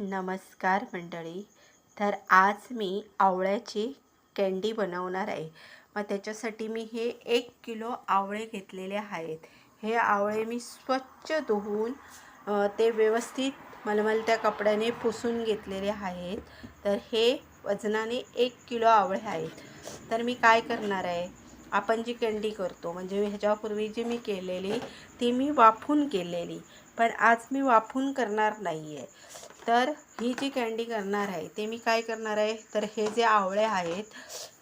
नमस्कार मंडळी. तर आज मी आवळ्याची कँडी बनवणार आहे. मग त्याच्यासाठी मी हे एक किलो आवळे घेतलेले आहेत. हे आवळे मी स्वच्छ धुवून ते व्यवस्थित मलमलत्या कपड्याने पुसून घेतलेले आहेत. तर हे वजनाने एक किलो आवळे आहेत. तर मी काय करणार आहे? आपण जी कँडी करतो म्हणजे ह्याच्यापूर्वी जी मी केलेली ती मी वाफून केलेली. पण आज मी वाफून करणार नाही आहे तर ही जी कँडी करणार आहे ते मी काय करणार आहे? तर हे जे आवळे आहेत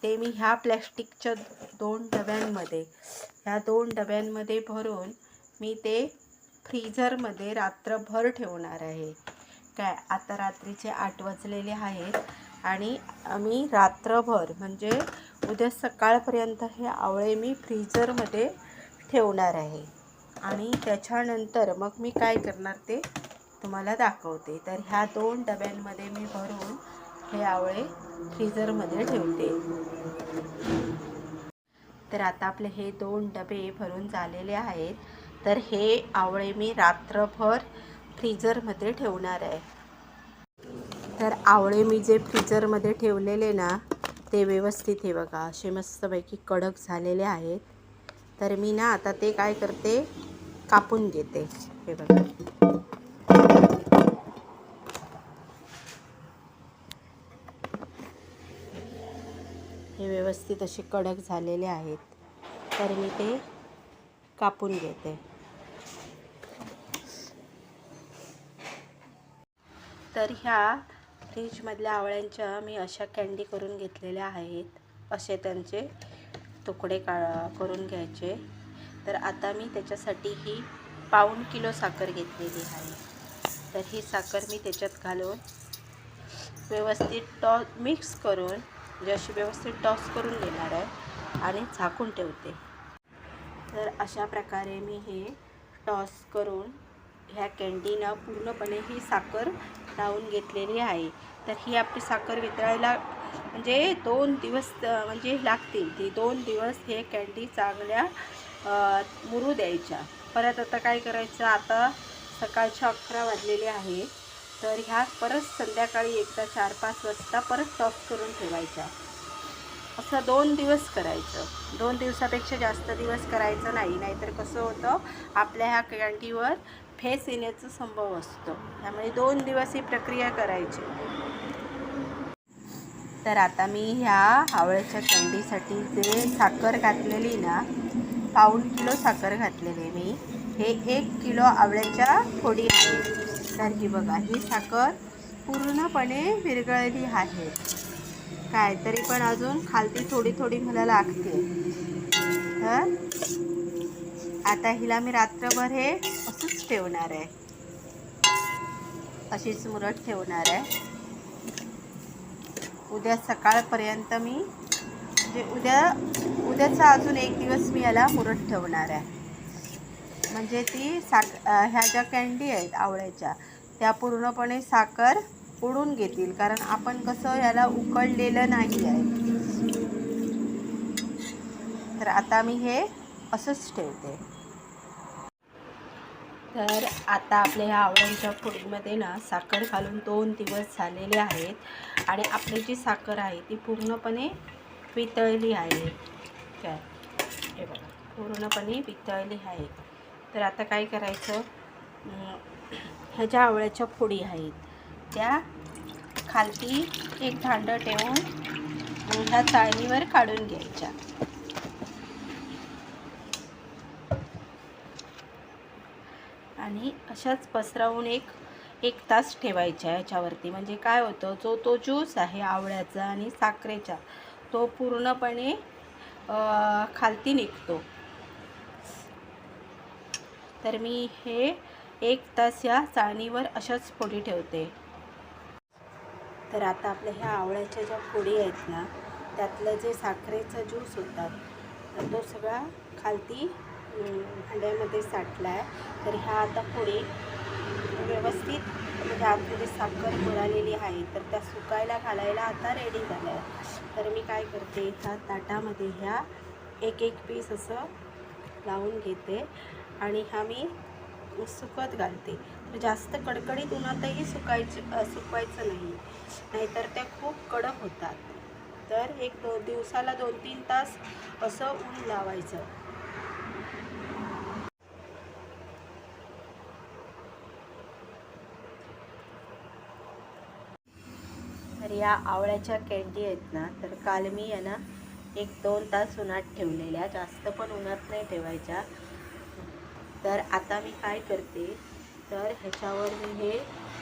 ते मी ह्या प्लॅस्टिकच्या दोन डब्यांमध्ये ह्या दोन डब्यांमध्ये भरून मी ते फ्रीझरमध्ये रात्रभर ठेवणार आहे. काय? आता रात्रीचे आठ वाजलेले आहेत आणि मी रात्रभर म्हणजे उद्या सकाळपर्यंत हे आवळे मी फ्रीझरमध्ये ठेवणार आहे. आणि त्याच्यानंतर मग मी काय करणार ते तुम्हाला दाखवते. तर ह्या दोन डब्यांमध्ये मी भरून हे आवळे फ्रीझरमध्ये ठेवते. तर आता आपले हे दोन डबे भरून झालेले आहेत. तर हे आवळे मी रात्रभर फ्रीझरमध्ये ठेवणार आहे. तर आवळे मी जे फ्रीजरमध्ये ठेवलेले ना ते व्यवस्थित हे बघा. असे मस्तपैकी कडक झालेले आहेत. तर मी ना आता ते काय करते? कापून घेते. हे बघा हे व्यवस्थित असे कडक झालेले आहेत. तर मी ते कापून घेते. तर ह्या फ्रीजमधल्या आवळ्यांच्या मी अशा कँडी करून घेतलेल्या आहेत. असे त्यांचे तुकडे का करून घ्यायचे. तर आता मी त्याच्यासाठी ही पाऊण किलो साखर घेतलेली आहे. तर ही साखर मी त्याच्यात घालून व्यवस्थित टॉ मिक्स करून म्हणजे अशी व्यवस्थित टॉस करून घेणार आहे आणि झाकून ठेवते. तर अशा प्रकारे मी हे टॉस करून ह्या कँडीनं पूर्णपणे ही साखर लावून घेतलेली आहे. तर ही आपली साखर वितळायला म्हणजे दोन दिवस म्हणजे लागतील. ती दोन दिवस हे कँडी चांगल्या मुरू द्यायच्या. परत आता काय करायचं? आता सकाळच्या अकरा वाजलेले आहे. तर ह्या परत संध्याकाळी एकदा चार पाच वाजता परत टॉप करून ठेवायच्या. असं दोन दिवस करायचं. दोन दिवसापेक्षा जास्त दिवस करायचं नाही नाहीतर कसं होतं आपल्या ह्या कँटीवर फेस येण्याचा संभव असतो. त्यामुळे दोन दिवस ही प्रक्रिया करायची. तर आता मी ह्या आवळ्याच्या कँडीसाठी जे साखर घातलेली ना पाऊण किलो साखर घातलेली मी. हे एक किलो आवळ्याच्या फोडी आहे. तर ही बघा ही साखर पूर्णपणे विरघळली आहे. काय तरी पण अजून खालती थोडी थोडी मला लागते. तर आता हिला मी रात्रभर हे असंच ठेवणार आहे. अशीच मुरट ठेवणार आहे. उद्या सकाळपर्यंत मी म्हणजे उद्या उद्याचा अजून एक दिवस मी याला मुरट ठेवणार आहे. म्हणजे ती साक ह्या ज्या कँडी आहेत आवळ्याच्या त्या पूर्णपणे साखर उडून घेतील. कारण आपण कसं याला उकळलेलं नाही आहे तर आता मी हे असंच ठेवते. तर आता आपल्या ह्या आवळ्यांच्या फोडीमध्ये ना साखर घालून दोन दिवस झालेले आहेत. आणि आपली जी साखर आहे ती पूर्णपणे वितळली आहे. काय हे बघा पूर्णपणे वितळली आहे. तर आता काय करायचं? ह्या ज्या आवळ्याच्या फोडी आहेत त्या खालती एक भांडं ठेवून ह्या चाळणीवर काढून घ्यायच्या. आणि अशाच पसरवून एक एक तास ठेवायच्या याच्यावरती म्हणजे काय होतं जो तो ज्यूस आहे आवळ्याचा आणि साखरेचा तो पूर्णपणे खालती निघतो. तर मी हे एक तास या चाळणीवर अशाच फोडी ठेवते. तर आता आपल्या ह्या आवळ्याच्या ज्या फोडी आहेत ना त्यातलं जे साखरेचा ज्यूस होता तर तो सगळा खालती भांड्यामध्ये साठला आहे तर ह्या आता फोडी व्यवस्थित म्हणजे आतमध्ये साखर मिळालेली आहे तर त्या सुकायला घालायला आता रेडी झाल्या. आहे तर मी काय करते ह्या ताटामध्ये ह्या एक एक पीस असं लावून घेते. आणि हा मी सुकत घालते. तर जास्त कडकडीत उन्हातही सुकायचं सुकवायचं नाही. नाहीतर त्या खूप कडक होतात. तर एक दो दिवसाला दोन तीन तास असं ऊन लावायचं. तर या आवळ्याच्या कॅन्डी आहेत ना तर काल मी यांना एक दोन तास उन्हात ठेवलेल्या. जास्त पण उन्हात नाही ठेवायच्या. तर आता मी काय करते तर ह्याच्यावर मी हे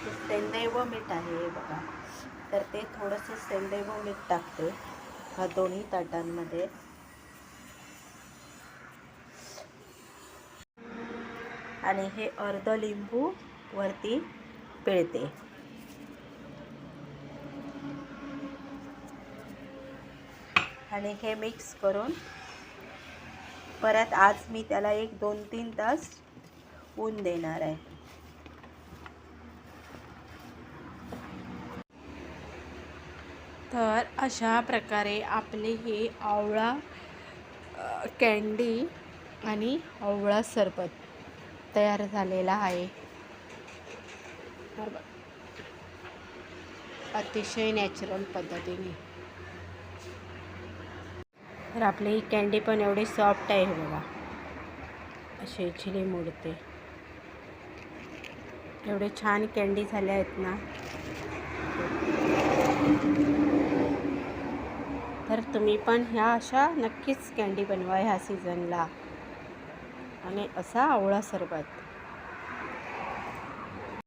सेंदैव मीठ आहे हे बघा. तर ते थोडंसं सेंदैव मीठ टाकते ह्या दोन्ही ताटांमध्ये. आणि हे अर्ध लिंबू वरती पिळते. आणि हे मिक्स करून परत आज मी त्याला एक दोन तीन तास ऊन देणार आहे. तर अशा प्रकारे आपले हे आवळा कँडी आणि आवळा सरबत तयार झालेला आहे. अतिशय नॅचरल पद्धतीने. तर आपली ही कँडी पण एवढी सॉफ्ट आहे बघा. अशी चिली मोडते एवढे छान कँडी झाल्या आहेत ना. तर तुम्ही पण ह्या अशा नक्कीच कँडी बनवा ह्या सीझनला आणि असा आवळा सरबत.